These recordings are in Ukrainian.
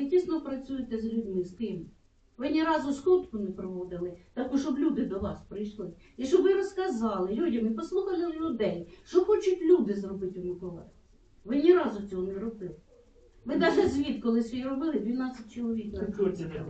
ви тісно працюєте з людьми, з тим. Ви ні разу сходку не проводили, таку, щоб люди до вас прийшли. І щоб ви розказали людям і послухали людей, що хочуть люди зробити у Миколаївці. Ви ні разу цього не робили. Ви навіть звіт, коли свій робили, 12 чоловік.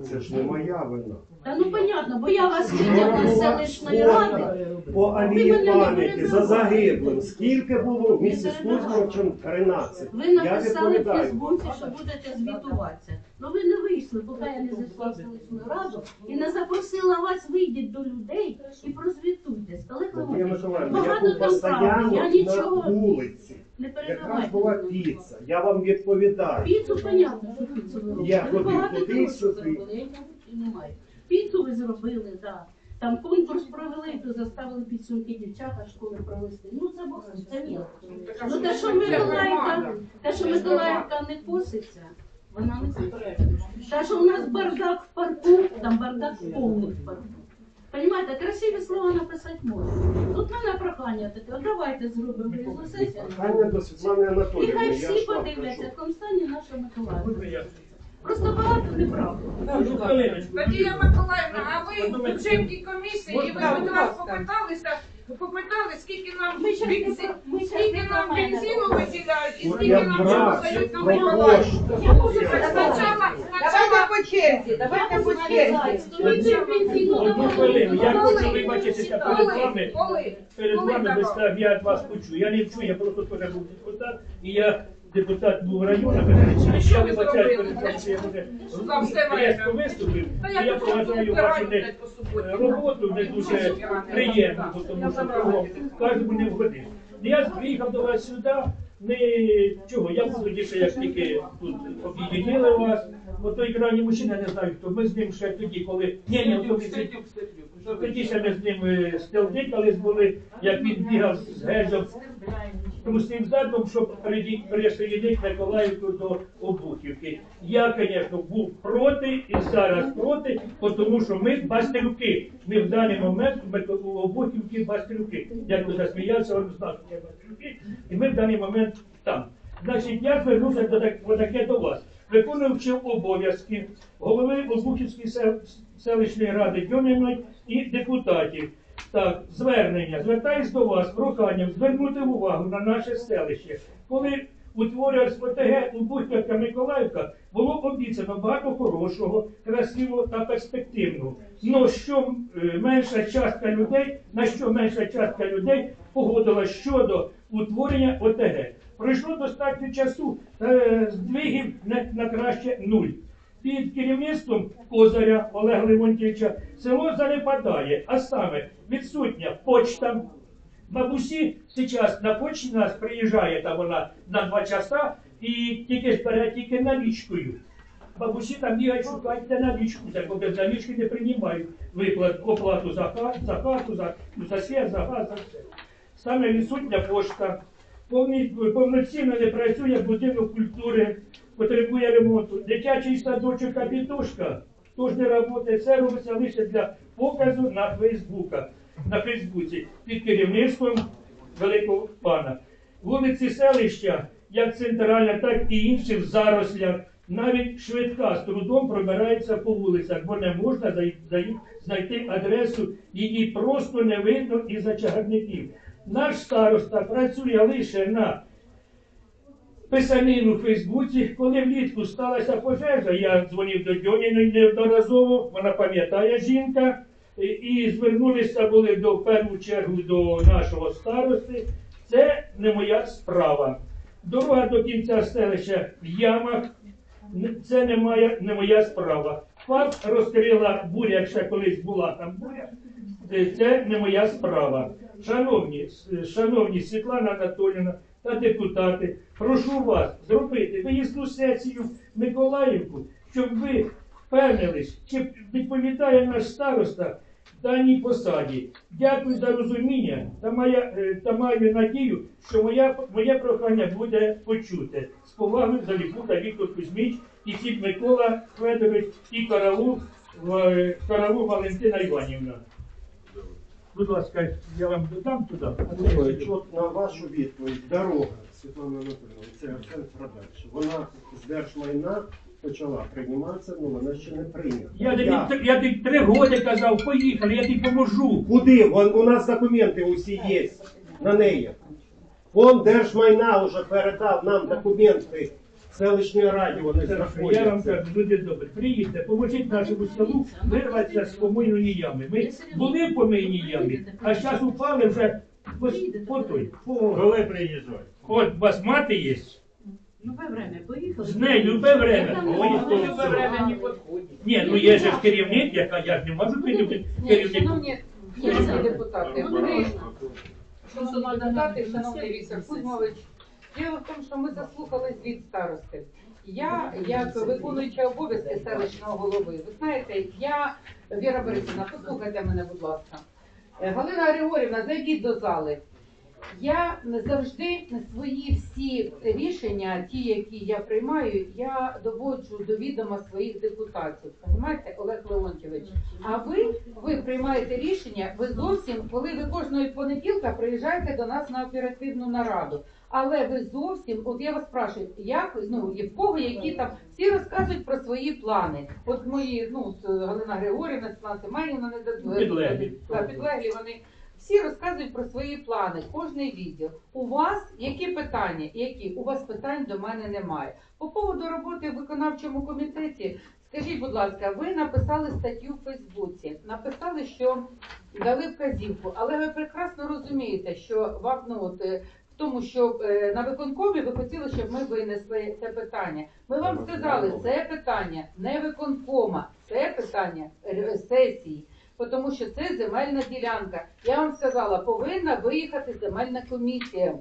це ж не моя вина. Та ну понятно, бо я вас витягла з селищної ради. По алії мене не пам'яті за загиблим. Скільки було в місті Скузьмовичем? 13. Ви Я написали в відповідаю. Фейсбуці, що будете звітуватися. Ну ви не вийшли, поки я не зайшла в селищну раду і не запросила вас вийдіть до людей і прозвітуйтесь. Олег Надія Миколаївна, я багато був там правди, я нічого вулиці. Не Якраз перебивайте. була піца. Я вам відповідаю. Піцу, понятно, що піцу ви. Я Ви ходив багато туди, сюди. зробили, я і не маю. Піцу ви зробили, так. Там конкурс провели, то заставили підсумки дівчата школи провести. Ну це бог, це мілко. Ну те, що Миколаївка, те, що Миколаївка не коситься, вона не коситься. Те, що у нас бардак в парку, там бардак повний в парку. Понімаєте, красиві слова написати можна. Тут мене прохання таке, от давайте зробимо різну. Прохання до Світлани І Анатоліївни. хай всі подивляться, в Комстані якому стані наша Миколаївка. Просто багато неправди. Ну. Надія Миколаївна, а ви в бюджетній комісії, і ви Можна? хоч раз попиталися, попитали, скільки нам Ми щас не бензин, про- ми щас скільки не нам мене бензину говоримо. виділяють, і скільки я нам чого дають на про Я можу Спочатку, сказати, спочатку по черзі, давайте по черзі. Одну хвилину, я хочу вибачитися перед вами. Коли? Перед Коли вами без так, я від вас почую. Я не вчу, я просто теж був депутат, і я депутат був району, що я ви вибачаю перед вами, що я вже різко виступив. І я поважаю вашу не- роботу не дуже приємно, тому що кругом кожному не вгодиш. Я приїхав до вас сюди, не чого, я був тоді ще як тільки тут об'єднали вас, бо той крайній мужчина, я не знаю хто, ми з ним ще тоді, коли... Ні, ні, тоді ми з ним е, стелдикались були, як він бігав з гежем, трусним задом, щоб присоєднити Миколаївку до Обухівки. Я, звісно, був проти і зараз проти, тому що ми бастрюки. Ми в даний момент у Обухівки бастрюки. Дядько засміявся, він знав, що я бастрюки, і ми в даний момент там. Значить, я звернувся до так, таке до вас. Виконуючи обов'язки голови Обухівської селищної ради Дьоміної і депутатів. Так, звернення. Звертаюсь до вас проханням звернути увагу на наше селище. Коли утворювалась ОТГ у Бухівка Миколаївка, було обіцяно багато хорошого, красивого та перспективного. Но що е, менша частка людей, на що менша частка людей погодилась щодо утворення ОТГ. Пройшло достатньо часу, е, здвигів на краще нуль. Під керівництвом Козаря Олега Леонтьовича село занепадає, а саме відсутня почта. Бабусі зараз на почті нас приїжджає там вона на два часа і тільки бере тільки налічкою. Бабусі там бігають, шукають де налічку, бо без налічки не приймають виплат, оплату за хату, за хату, за, за світ, за газ, за все. Саме відсутня пошта, повноцінно не працює будинок культури, потребує ремонту. Дитячий садочок капітушка теж не працює, все робиться лише для показу на Фейсбуках, на Фейсбуці під керівництвом великого пана. Вулиці селища, як центральна, так і інші в зарослях. Навіть швидка з трудом пробирається по вулицях, бо не можна знайти адресу, її просто не видно із-за чагарників. Наш староста працює лише на писанину в Фейсбуці, коли влітку сталася пожежа, я дзвонив до Дьоніної неодноразово, вона пам'ятає жінка, і, звернулися були до в першу чергу до нашого старости. Це не моя справа. Дорога до кінця селища в ямах. Це не моя, не моя справа. Факт розкрила буря, ще колись була там буря. Це не моя справа. Шановні, шановні Світлана Анатоліївна та депутати, прошу вас зробити виїзну сесію в Миколаївку, щоб ви впевнились, чи відповідає наш староста даній посаді. Дякую за розуміння та, моя, е, та маю надію, що моя, моє прохання буде почуте. З повагою за Ліпута Віктор Кузьміч і Сіп Микола Федорович і Караву, е, Караву Валентина Іванівна. Будь ласка, я вам додам туди. От на вашу відповідь, дорога, Світлана Анатолійовна, це Арсен Продаж. Вона з держмайна почала прийматися, але вона ще не прийнята. Я тобі, я тобі три роки казав, поїхали, я тобі поможу. Куди? Вон, у нас документи усі є на неї. Фонд держмайна вже передав нам документи селищної раді, вони Я вам знаходяться. кажу, люди добрі, приїдьте, поможіть нашому селу вирватися з помийної ями. Ми були в помийній ямі, а зараз упали вже по той. по- Коли приїжджають? От у вас мати є, Любе время, поїхали. з нею любе время. Ой, то все. время не підходить. Ні, ну є же ж керівник, яка я ж не можу керівник. Ні, керівник. шановні, шановні депутати, Ну, ну, шановні депутати, шановний Віктор Кузьмович, діло в тому, що ми заслухали звіт старости. Я, як виконуюча обов'язки селищного голови, ви знаєте, я, Віра Борисівна, послухайте мене, будь ласка. Е, Галина Григорівна, зайдіть до зали. Я завжди свої всі рішення, ті, які я приймаю, я доводжу до відома своїх депутатів. Понімаєте, Олег Леонтьович? А ви, ви приймаєте рішення, ви зовсім, коли ви кожної понеділка приїжджаєте до нас на оперативну нараду. Але ви зовсім, от я вас спрашую, як ну і в кого які там всі розказують про свої плани. От мої, ну Галина Григорівна, Світлана Семенівна не. Підлеглі. Підлеглі вони всі розказують про свої плани, кожний відділ. У вас які питання? Які? У вас питань до мене немає. По поводу роботи в виконавчому комітеті, скажіть, будь ласка, ви написали статтю в Фейсбуці, написали, що дали вказівку, але ви прекрасно розумієте, що вам ну от. е, в тому, що е, на виконкомі ви хотіли, щоб ми винесли це питання. Ми вам сказали, це питання не виконкома, це питання е, сесії тому що це земельна ділянка. Я вам сказала, повинна виїхати земельна комісія.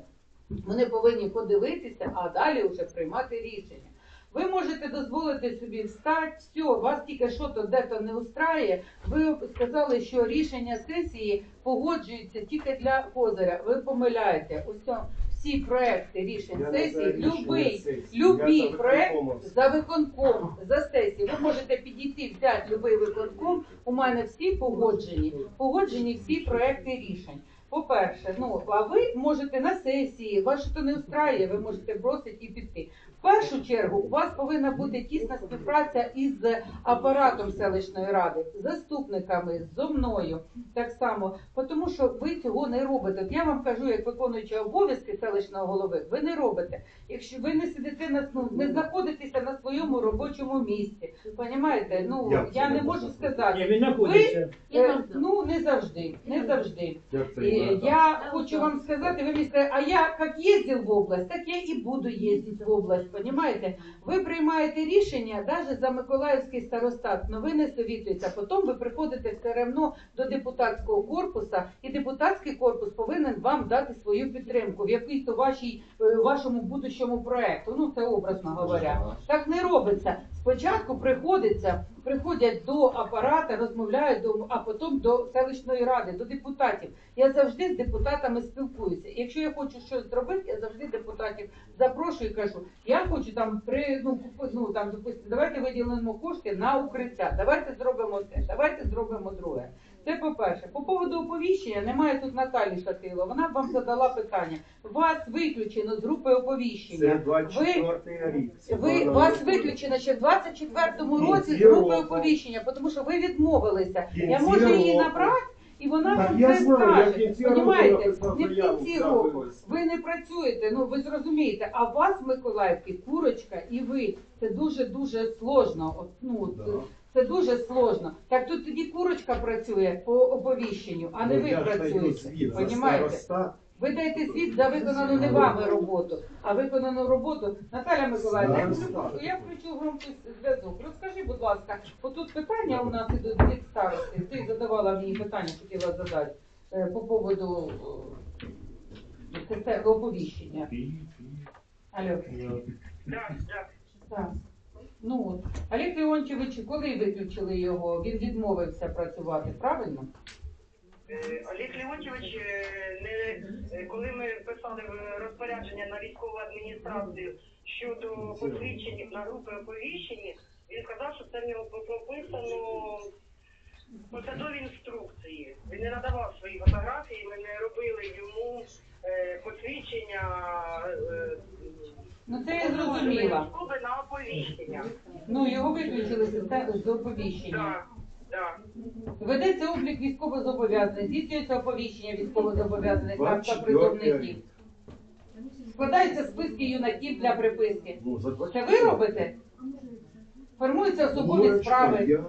Вони повинні подивитися, а далі вже приймати рішення. Ви можете дозволити собі встати, все, вас тільки що то де-то не устрає. Ви сказали, що рішення сесії погоджуються тільки для Козиря. Ви помиляєте. Ось всі проекти рішень Я не за сесії, рішення любий сесії, я Любий за проект виконкомом. за виконком, за сесію. Ви можете підійти, взяти любий виконком. У мене всі погоджені, погоджені всі проекти рішень. По-перше, ну а ви можете на сесії, вас що то не устраює, ви можете бросити і піти. В першу чергу у вас повинна бути тісна співпраця із апаратом селищної ради, з заступниками, зо мною так само, тому що ви цього не робите. От я вам кажу, як виконуюча обов'язки селищного голови, ви не робите. Якщо ви не сидите на ну, не знаходитеся на своєму робочому місці, понімаєте? Ну це я не можу Ні, сказати. він знаходиться. Е, ну не завжди, не завжди. Як це І я хочу вам сказати, ви мені сказали, а я як їздив в область, так я і буду їздити в область, понімаєте? Ви приймаєте рішення навіть за Миколаївський старостат, але ви не совітуєте. Потім ви приходите все одно до депутатського корпусу, і депутатський корпус повинен вам дати свою підтримку в якійсь то вашій, е, вашому будущому проекту. Ну це образно говоря. Так не робиться. Спочатку приходиться, приходять до апарата, розмовляють до, а потім до селищної ради, до депутатів. Я завжди з депутатами спілкуюся. Якщо я хочу щось зробити, я завжди депутатів запрошую і кажу, я хочу там при ну, ну там допустим, давайте виділимо кошти на укриття, давайте зробимо те, давайте зробимо друге. Це по-перше. По поводу оповіщення немає тут Наталі Шатило. Вона б вам задала питання. Вас виключено з групи оповіщення. Це оповіщення. 24 рік. Ви вас виключено ще в 24-му році з групи оповіщення, тому що ви відмовилися. Я можу її набрати, і вона Так вам це скаже. Понімаєте? Не в кінці року. Ви не працюєте, ну ви зрозумієте. А вас, Миколаївки, курочка і ви. Це дуже дуже сложно. От, ну, Да. Це, дуже сложно. Так тут тоді курочка працює по оповіщенню, а не Ну, ви працюєте. Понімаєте? Ви даєте світ за виконану не вами роботу, а виконану роботу. Наталя Миколаївна, я включу, так. я включу громкий зв'язок. Розкажи, будь ласка, отут питання у нас ідуть від старости. Ти задавала мені питання, хотіла задати е, по поводу е, оповіщення. Алло. Так. Ну. Олег Леонтьович, коли виключили його, він відмовився працювати, правильно? Е, Олег Леонтьович, е, не, е, коли ми писали в розпорядження на військову адміністрацію щодо посвідчень на групи оповіщені, він сказав, що це в нього прописано в посадовій інструкції. Він не надавав свої фотографії, ми не робили йому е, посвідчення Ну це я зрозуміла. на оповіщення. Ну, його виключили з системи з оповіщення. Так, так. Ведеться облік військовозобов'язаних, здійснюється оповіщення військовозобов'язаних та призовників. Складаються списки юнаків для приписки. Ну, за Це ви робите? Формуються особові справи. Я,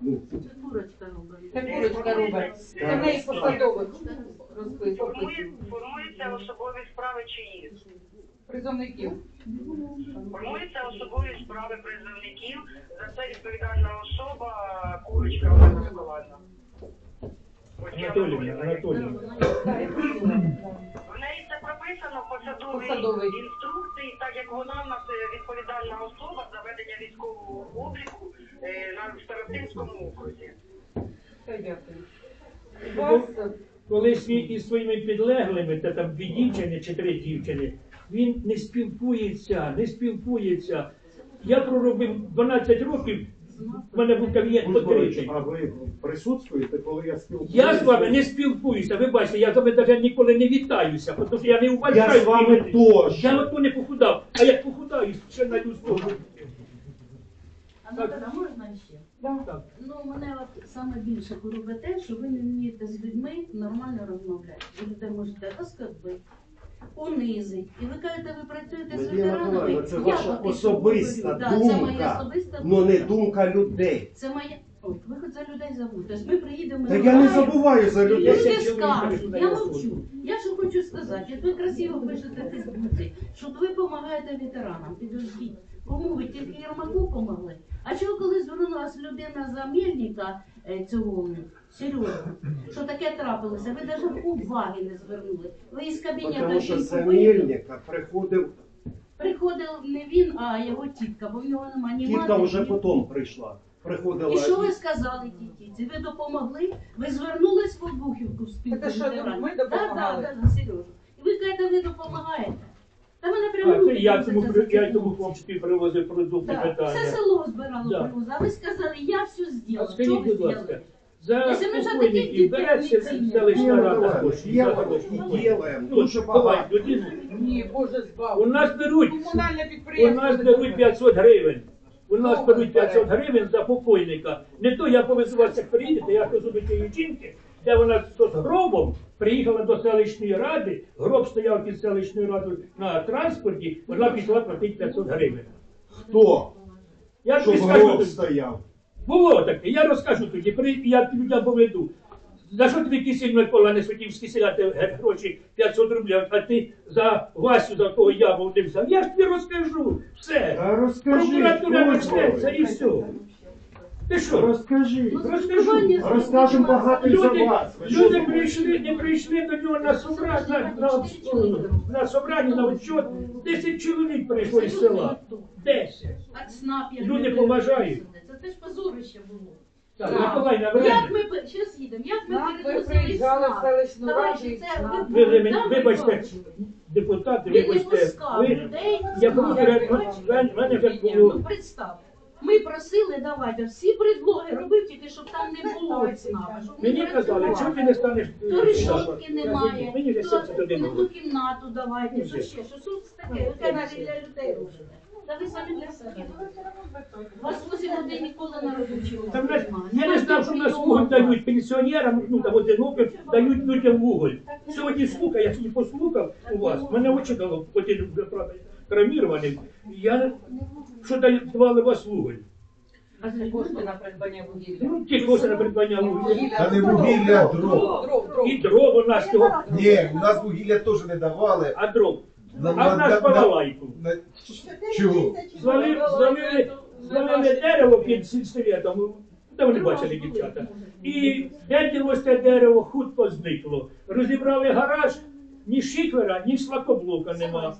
ну, Курочка робить. Це курочка робить. Це в неї посадових розпис, Формує, описів. формуються особові справи чиї? Призовників. Формуються особові справи призовників. За це відповідальна особа Курочка Олена Миколаївна. Запрошую. Анатоліївна. В неї це прописано в посадовій Посадовий. інструкції, так як вона в нас е, відповідальна особа за ведення військового обліку е, на Старостинському окрузі. Все, дякую. Вас, Колись він із своїми підлеглими, та там дві дівчини чи три дівчини, він не спілкується, не спілкується. Я проробив 12 років, в мене був кабінет відкритий. а ви присутствуєте, коли я спілкуюся? Я з вами не спілкуюся. Ви бачите, я з вами навіть ніколи не вітаюся, тому що я не вважаю. Я з вами теж. Я ото не похудав, а як похудаю, ще на людського. А Наталя, можна ще? Так. Ну, мене от саме більше хвилює те, що ви не вмієте з людьми нормально розмовляти. Ви людей можете оскорбити, унизити. І ви кажете, ви працюєте з Надія ветеранами. Миколаївна, це Я ваша поки що особиста говорю. Да, це моя думка, особиста але не думка. людей. Це моя... От, ви хоч за людей забудьте. Тобто ми приїдемо... Та я не забуваю за Люди людей. чоловік скажуть, я мовчу. Я що хочу сказати, от ви красиво пишете в Фейсбуці, що ви допомагаєте ветеранам. Підождіть, кому ви тільки Єрмаку допомогли? А чого коли звернулася людина за Мельника е, цього Сережу, що таке трапилося? Ви навіть уваги не звернули. Ви із кабінету Тому що за. Мельника приходив, Приходив не він, а його тітка, бо в нього немає ні тітка вже ні потім прийшла. Приходила. і що ви сказали тій тітці? Ви допомогли? Ви звернулись в Обухівку в спілку Це що, ветеранів? ми допомагали? Так, так, так, Сережа. І ви кажете, ви допомагаєте. Та мене А прямо це руки я трусяться тому за я ці тому хлопці. привозив продукти Так, все село збирало Да. привоз, а ви сказали, я все А зробила. Скажіть, будь ласка? За покойників береться селищна рада є за ділаємо, Ну, дуже давай, багато. ні, Боже, У нас беруть, Комунальне у підприємство. нас беруть 500 гривень. У нас беруть 500 гривень за покойника. Не то я повезу вас, як приїдете, я кажу до тієї жінки, де вона з гробом приїхала до селищної ради, гроб стояв під селищною радою на транспорті, вона пішла платити 500 гривень. Хто? Я Щоб скажу, гроб стояв. Було таке, я розкажу тоді, при- я людям поведу. За що тобі кисіль Микола не хотів скисіляти ге- гроші 500 рублів, а ти за Васю, за того ябу не взяв? Я ж тобі розкажу. Все. Та розкажи, Прокуратура почнеться і все. Ти що? Розкажи. Ну, Розкажу. Розкажемо багато за Люди, вас. Ви люди прийшли, не прийшли до нього на собрання, на, на, на собрання, на отчет. 10 чоловік прийшло із села. 10. Так СНАП, як Люди поважають. Це теж позорище було. Так, Так. Миколай, Як наверное. ми пе- щас їдемо, як ми Нам ви переносили приїжджали в селищну раду Товариші, це ви- Ви, ви, вибачте, депутати, не вибачте, пускав ви, людей. я був Бачите? в мене вже Ні, було- Ну представ. Ми просили, давайте, всі предлоги робив, тільки щоб там не було щоб ми Мені казали, працювали. чому ти не станеш е, То решетки немає, Мені вже то 71 не років. ту кімнату давайте, то ще, що тут таке, ви кажете, для людей робите. Та ви самі для себе. Вас 8 людей ніколи не. Там, знаєш, я не знав, що в нас вуголь дають пенсіонерам, ну там одиноким, дають людям вуголь. Сьогодні слухай, я сьогодні послухав у вас, мене очі дало, вже травмірований. Я що дали- давали вас вуголь? А це кошти на придбання вугілля. Ну, ті кошти на придбання вугілля. Та не вугілля, а дров. Дров, дров. І дров у нас цього, Ні, у нас вугілля теж не давали. а дров. Нам А в нас балалайку. на- Чого? Звалили, звалили, звалили дерево під сільсоветом, де вони бачили дівчата. І де те дерево хутко зникло. Розібрали гараж, ні шифера, ні шлакоблока нема.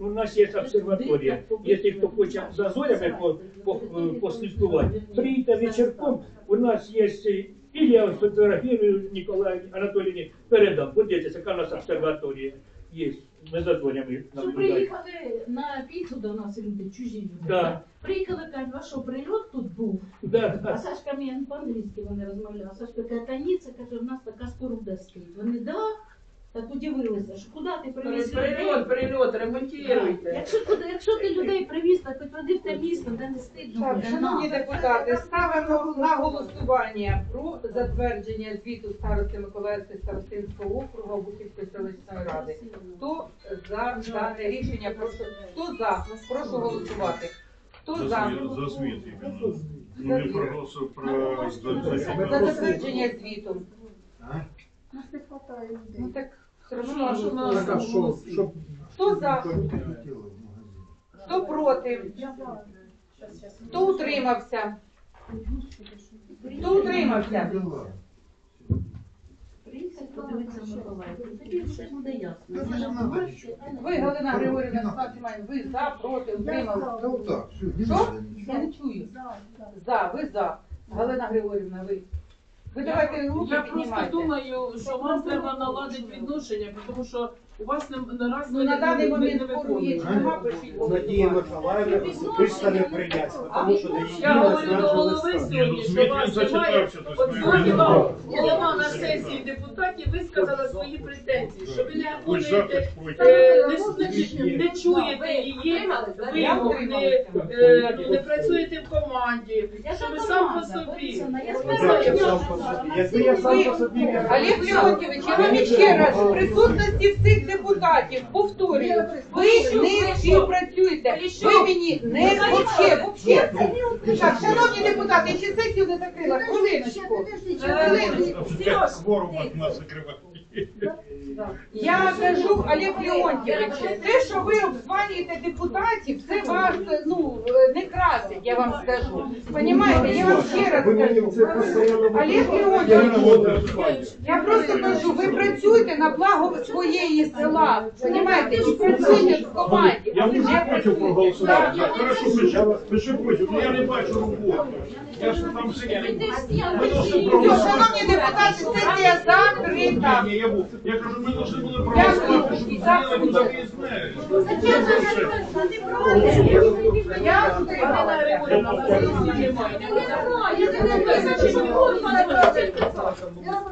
У нас є обсерваторія. Якщо хто хоче за зорями по, по, послідкувати, приїдьте вечірком, у нас є е, і я фотографірую Ніколаю Анатолійовні, передам. Подивіться, яка у нас обсерваторія є. Ми за дворями Що наблюдаємо. приїхали на піцу до нас люди, чужі люди. Да. Приїхали, кажуть, а що, прильот тут був? Да, А да. Сашка мені по-англійськи вони розмовляли. Сашка каже, та ні, це каже, в нас така споруда стоїть. Вони, да? Так удивилися, що куди ти привіз людей? Перельот, перельот, ремонтуйте. Якщо, куди- якщо ти людей привіз, так води в те місто, де не стидно Так, буде шановні депутати, ставимо на голосування про затвердження звіту старости Миколаївського старостинського округу Бухівської селищної ради. Хто за дане рішення? Прошу хто за? Прошу голосувати. Хто за? За звіт іменно. Ну, не про голосу, про За затвердження звіту. Ну так все одно а що в? Так, а що, щоб Хто за? ніхто не хотів в магазин. Хто проти? Хто утримався? Хто утримався? Приїхати, подивитися Миколаївку, тоді все буде ясно. Та це ж надо нічого. Ви, Галина Григорівна Стасімайн, ви за, проти, утримався? Та отак, все, не Що? надо нічого. Я не чую. За, ви за. Галина Григорівна, ви. Ви давайте руки Я просто піднімайте. думаю, що вам треба наладити відношення, тому що у вас не, не раз Ну, на даний не- момент не спору є, виконують. нема, пишіть Надія. Миколаївна особисто тому що не Я говорю до голови листа. сьогодні, ну, що вас немає. От сьогодні вам голова на сесії депутатів висказала свої претензії, що ви не Ось е, не, чуєте її вимог, не, е, не працюєте в команді, що ви сам по собі. Борисівна, я Ну, сказала, як я сам по собі. Якби я сам по собі не Олег Леонтьович, я вам ще раз в присутності всіх депутатів повторюю, ви не співпрацюєте. Ви мені не вообще, вообще. Так, шановні депутати, ще сесію не закрила. Хвилиночку. Хвилиночку. Сереж, Кворум от нас закриває. Я кажу, Олег Леонтьович, те, що ви обзванюєте депутатів, це вас ну не красить, я вам скажу. Понімаєте, я вам ще раз кажу. Олег Леонтьович, Я просто кажу, ви працюєте на благо своєї села. Понімаєте, і працюєте в команді. Я вже хочу проголосувати. Я хорошо пишу, пишу я не бачу роботи. Я ж там. Ми должны шановні депутати, сесія закрита. Ні, я був. Я кажу, ми повинні були проголосувати, щоб зробили куди виїзне. Я немає. Я не знаю, я не знаю, я не знаю,